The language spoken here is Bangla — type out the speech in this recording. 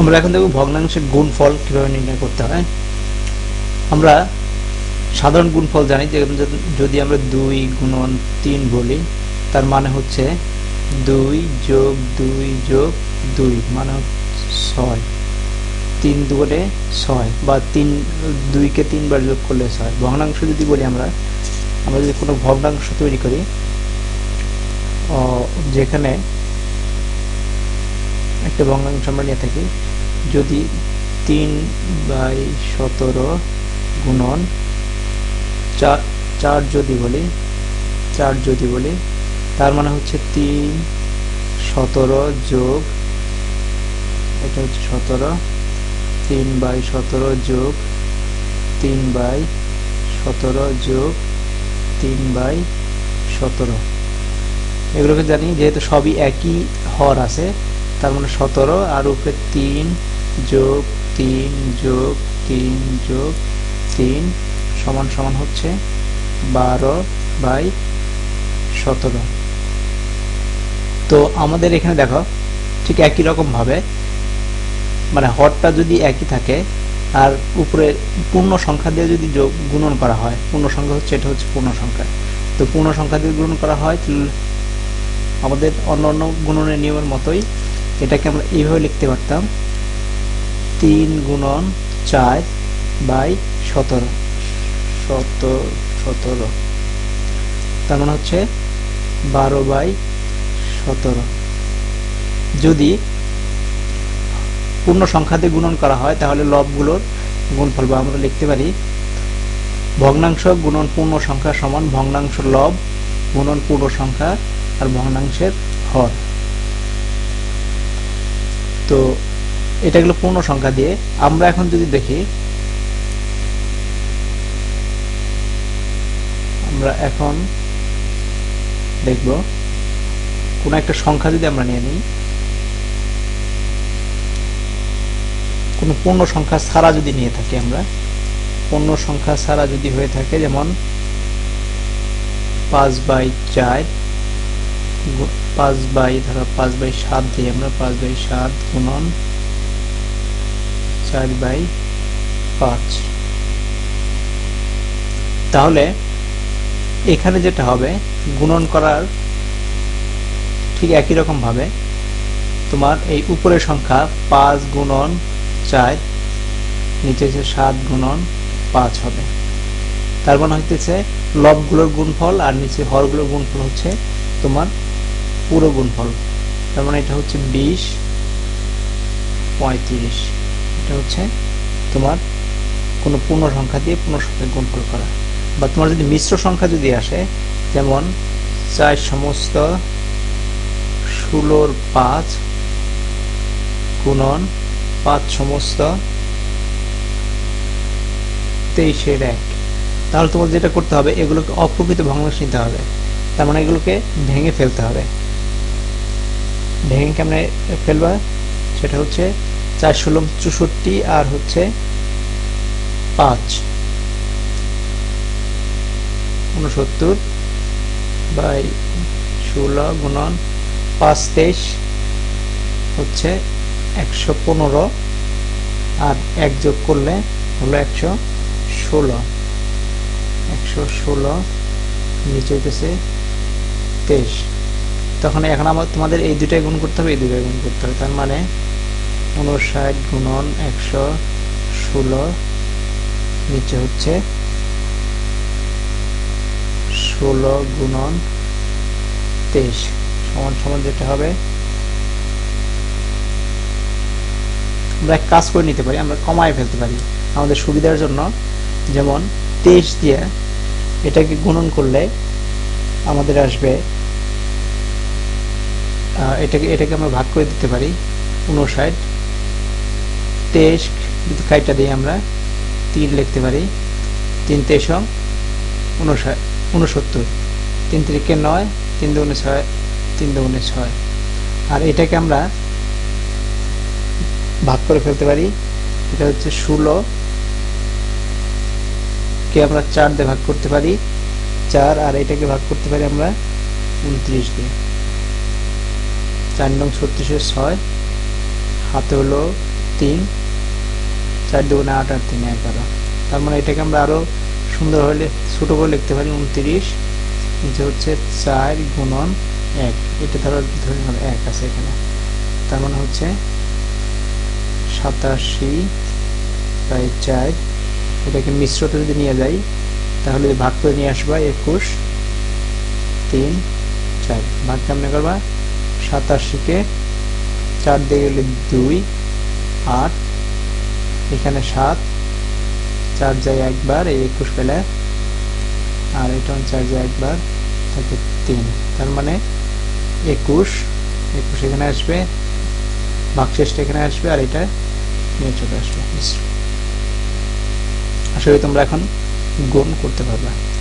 আমরা এখন দেখব ভগ্নাংশের গুণফল কীভাবে নির্ণয় করতে হয়। আমরা সাধারণ গুণফল জানি যে যদি আমরা দুই গুণন তিন বলি, তার মানে হচ্ছে দুই যোগ দুই যোগ দুই মানে ছয়। তিন দুগুণে ছয়, বা তিন, দুইকে তিনবার যোগ করলে ছয়। ভগ্নাংশ যদি বলি আমরা আমরা যদি কোনো ভগ্নাংশ তৈরি করি যেখানে একটা ভগ্নাংশ আমরা নিয়ে থাকি। যদি তিন বাই সতেরো গুণন চার চার যদি বলি, চার যদি বলি, তার মানে হচ্ছে তিন সতেরো যোগ, এটা হচ্ছে সতেরো, তিন বাই সতেরো যোগ, তিন বাই সতেরো যোগ, তিন বাই সতেরো। এগুলোকে জানি, যেহেতু সবই একই হর আছে তার মানে সতেরো, আর উপরে তিন যোগ তিন যোগ তিন যোগ তিন সমান সমান হচ্ছে বারো বাই সতেরো। তো আমাদের এখানে দেখো, ঠিক একই রকম ভাবে মানে হরটা যদি একই থাকে, আর উপরে পূর্ণ সংখ্যা দিয়ে যদি যোগ গুণন করা হয়, পূর্ণ সংখ্যা হচ্ছে, এটা হচ্ছে পূর্ণ সংখ্যা। তো পূর্ণ সংখ্যা দিয়ে গুণন করা হয় আমাদের অন্য অন্য গুণনের নিয়মের মতোই এটাকে আমরা এইভাবে লিখতে পারতাম তিন গুণন চার বাই সতেরো। শত সতেরো। তার মানে হচ্ছে বারো বাই সতেরো। যদি পূর্ণ সংখ্যা দিয়ে গুণন করা হয়, তাহলে লবগুলোর গুণফল, বা আমরা লিখতে পারি ভগ্নাংশ গুণন পূর্ণ সংখ্যা সমান ভগ্নাংশ লব গুণন পূর্ণ সংখ্যা আর ভগ্নাংশের হর। তো এটা পূর্ণ সংখ্যা দিয়ে। আমরা এখন যদি দেখি, আমরা এখন দেখব, কোন একটা সংখ্যা যদি আমরা নিয়ে নিই, কোন পূর্ণ সংখ্যা ছাড়া যদি নিয়ে থাকি আমরা, পূর্ণ সংখ্যা ছাড়া যদি হয়ে থাকে, যেমন পাঁচ বাই চার পাঁচ বাই ধরো পাঁচ বাই সাত দিই আমরা, পাঁচ বাই সাত গুণন চার বাই পাঁচ। তাহলে এখানে যেটা হবে, গুণন করার ঠিক একই রকম ভাবে তোমার এই উপরের সংখ্যা পাঁচ গুণন চার, নিচে সাত গুণন পাঁচ হবে। তার মানে হইতেছে লবগুলোর গুণফল আর নিচে হরগুলোর গুণফল হচ্ছে তোমার পুরো গুণফল। তার মানে এটা হচ্ছে বিশ, পঁয়ত্রিশ। এটা হচ্ছে তোমার কোনো পূর্ণ সংখ্যা দিয়ে পূর্ণ সংখ্যায় গুণফল করা। বা তোমার যদি মিশ্র সংখ্যা যদি আসে, যেমন চার সমস্ত ষোলোর পাঁচ গুণন পাঁচ সমস্ত তেইশের এক। তাহলে তোমার যেটা করতে হবে, এগুলোকে অপ্রকৃত ভগ্নাংশ নিতে হবে। তার মানে এগুলোকে ভেঙে ফেলতে হবে। ভেঙে কেমনে ফেলবা। সেটা হচ্ছে চার ষোলো চৌষট্টি আর হচ্ছে পাঁচ। উনসত্তর বাই ষোলো গুণন পাঁচ তেইশ হচ্ছে একশো পনেরো। আর এক যোগ করলে হলো একশো ষোলো। একশো ষোলো নিচে হইতেছে তেইশ। তখন এখন আমার তোমাদের এই দুটাই গুণ করতে হবে, এই দুটাই গুণ করতে হবে। তার মানে উনষাট গুণন একশো ষোলো, নিচে হচ্ছে ষোলো গুণন তেইশ। সমান সমান যেটা হবে, আমরা এক কাজ করে নিতে পারি, আমরা কমায় ফেলতে পারি আমাদের সুবিধার জন্য। যেমন তেইশ দিয়ে এটাকে গুণন করলে আমাদের আসবে এটাকে এটাকে আমরা ভাগ করে দিতে পারি উনষাট। তেইশ যদি কাইটা দিই আমরা তিন লিখতে পারি। তিন তেইশ উনষাট উনসত্তর। তিন তিরিকে নয়, তিন দুগুণে ছয়, তিন দুগুণে ছয়। আর এটাকে আমরা ভাগ করে ফেলতে পারি। এটা হচ্ছে ষোলো। কে আমরা চার দিয়ে ভাগ করতে পারি? চার। আর এটাকে ভাগ করতে পারি আমরা উনত্রিশ দিয়ে। চার নং ছত্রিশের ছয়, হাতে হলো তিন, চার দুগুণে আট আর তিন, এগারো। তার মানে এটাকে আমরা আরও সুন্দর হলে, ছোট করে লিখতে পারি, উনত্রিশ, নিচে হচ্ছে চার গুণন এক। এটা ধরো, ধরে এক আছে এখানে। তার মানে হচ্ছে সাতাশি বাই চার। এটাকে মিশ্রতে যদি নিয়ে যাই, তাহলে ভাগ করে নিয়ে আসবা একুশ, তিন, চার। ভাগ কেমনে করবা? সাতাশিকে চার দিয়ে গেলে দুই, আট, এখানে সাত, চার যায় একবার, এই একুশ পেলে, আর এটা চার যায় একবার থাকে তিন। তার মানে একুশ একুশ এখানে আসবে, ভাগশেষটা এখানে আসবে, আর এটা নিয়ে চলে আসবে। করি তোমরা এখন গুণ করতে পারবে।